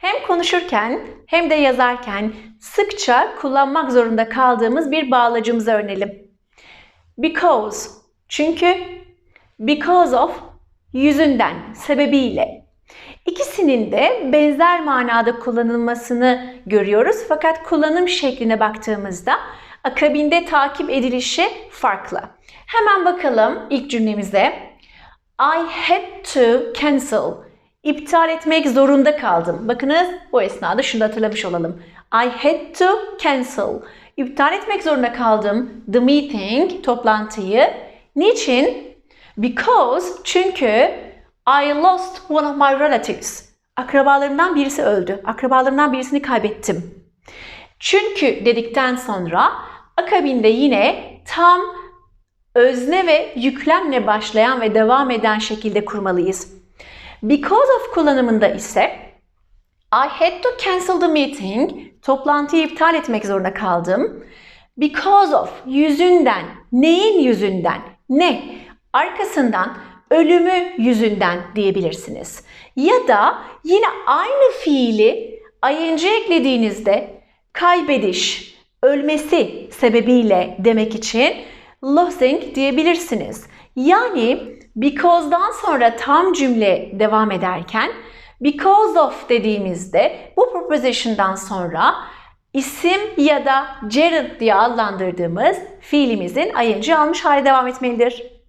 Hem konuşurken hem de yazarken sıkça kullanmak zorunda kaldığımız bir bağlacımızı öğrenelim. Because, çünkü because of yüzünden, sebebiyle. İkisinin de benzer manada kullanılmasını görüyoruz fakat kullanım şekline baktığımızda akabinde takip edilişi farklı. Hemen bakalım ilk cümlemize. I had to cancel. İptal etmek zorunda kaldım. Bakınız bu esnada şunu da hatırlamış olalım. I had to cancel. İptal etmek zorunda kaldım. The meeting, toplantıyı. Niçin? Because, çünkü I lost one of my relatives. Akrabalarımdan birisi öldü. Akrabalarımdan birisini kaybettim. Çünkü dedikten sonra akabinde yine tam özne ve yüklemle başlayan ve devam eden şekilde kurmalıyız. Because of kullanımında ise I had to cancel the meeting. Toplantıyı iptal etmek zorunda kaldım. Because of yüzünden. Neyin yüzünden? Ne? Arkasından ölümü yüzünden diyebilirsiniz. Ya da yine aynı fiili ing eklediğinizde kaybediş, ölmesi sebebiyle demek için losing diyebilirsiniz. Yani because'dan sonra tam cümle devam ederken because of dediğimizde bu preposition'dan sonra isim ya da gerund diye adlandırdığımız fiilimizin ing almış hali devam etmelidir.